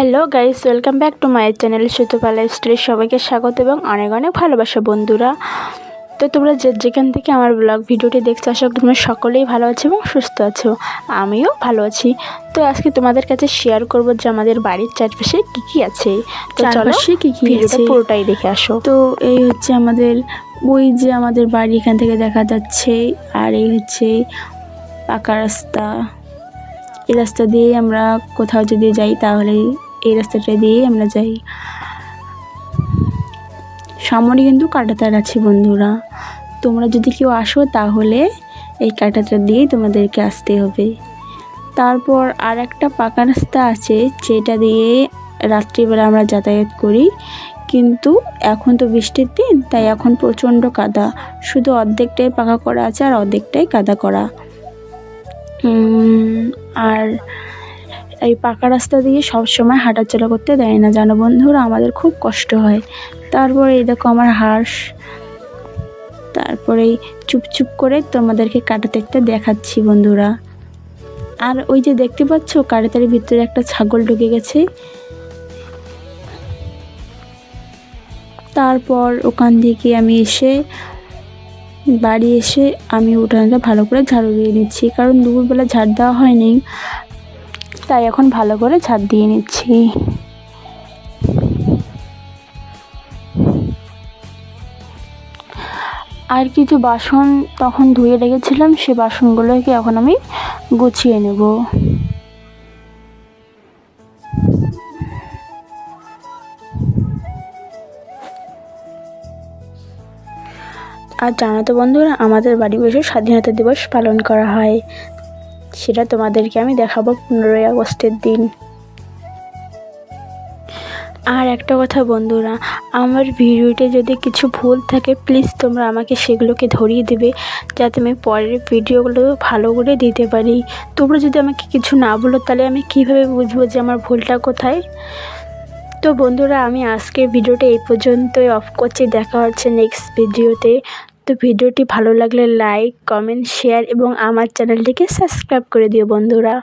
Hello guys welcome back to my channel Sutapa লাইফস্টাইলের সবাইকে স্বাগত এবং অনেক অনেক ভালোবাসা বন্ধুরা। তো তোমরা যে যেখান থেকে আমার ব্লগ ভিডিওটি দেখছ আশা করি তোমরা সকলেই ভালো আছো এবং সুস্থ আছো। আমিও ভালো আছি। তো আজকে তোমাদের কাছে শেয়ার করব যে আমাদের বাড়ির চারপাশে কী কী আছে। তো চলো চারপাশে কী কি আছে? পুরোটাই দেখে আসো। তো এই হচ্ছে আমাদের ওই যে আমাদের বাড়ি এখান থেকে দেখা যাচ্ছে আর এই হচ্ছে পাকা রাস্তা। এই রাস্তা দিয়ে আমরা কোথাও যদি যাই তাহলে এই রাস্তাটা দিয়েই আমরা যাই। সামনে কিন্তু কাটাতার আছে বন্ধুরা। তোমরা যদি কেউ আসো তাহলে এই কাটাতার দিয়েই তোমাদেরকে আসতে হবে। তারপর আর একটা পাকা রাস্তা আছে যেটা দিয়ে রাত্রিবেলা আমরা যাতায়াত করি। কিন্তু এখন তো বৃষ্টির দিন, তাই এখন প্রচণ্ড কাদা। শুধু অর্ধেকটাই পাকা করা আছে আর অর্ধেকটাই কাদা করা। আর এই পাকা রাস্তা দিয়ে সব সময় হাঁটাচলা করতে দেয় না, জানো বন্ধুরা? আমাদের খুব কষ্ট হয়। তারপরে এই দেখো আমার হাঁস। তারপরে চুপ চুপ করে তোমাদেরকে কাটাতে একটা দেখাচ্ছি বন্ধুরা। আর ওই যে দেখতে পাচ্ছ কাটাতারির ভিতরে একটা ছাগল ঢুকে গেছে। তারপর ওখান থেকে আমি এসে, বাড়ি এসে আমি উঠানটা ভালো করে ঝাড়ু দিয়ে নিচ্ছি। কারণ দুপুরবেলা ঝাড় দেওয়া হয়নি। তাই এখন ভালো করে ঝাড় দিয়ে নিচ্ছি। আর কিছু বাসন তখন ধুয়ে রেখেছিলাম, সে বাসনগুলোকে এখন আমি গুছিয়ে নেব। আর জানো তো বন্ধুরা, আমাদের বাড়ি বসে স্বাধীনতা দিবস পালন করা হয়। সেটা তোমাদেরকে আমি দেখাবো পনেরোই আগস্টের দিন। আর একটা কথা বন্ধুরা, আমার ভিডিওতে যদি কিছু ভুল থাকে প্লিজ তোমরা আমাকে সেগুলোকে ধরিয়ে দেবে, যাতে আমি পরের ভিডিওগুলো ভালো করে দিতে পারি। তোমরা যদি আমাকে কিছু না বলো, তাহলে আমি কীভাবে বুঝব যে আমার ভুলটা কোথায়? তো বন্ধুরা, আমি আজকের ভিডিওটা এই পর্যন্তই অফ করছি। দেখা হচ্ছে নেক্সট ভিডিওতে। তো ভিডিওটি ভালো লাগলে লাইক কমেন্ট শেয়ার এবং আমার চ্যানেলটিকে সাবস্ক্রাইব করে দিও বন্ধুরা।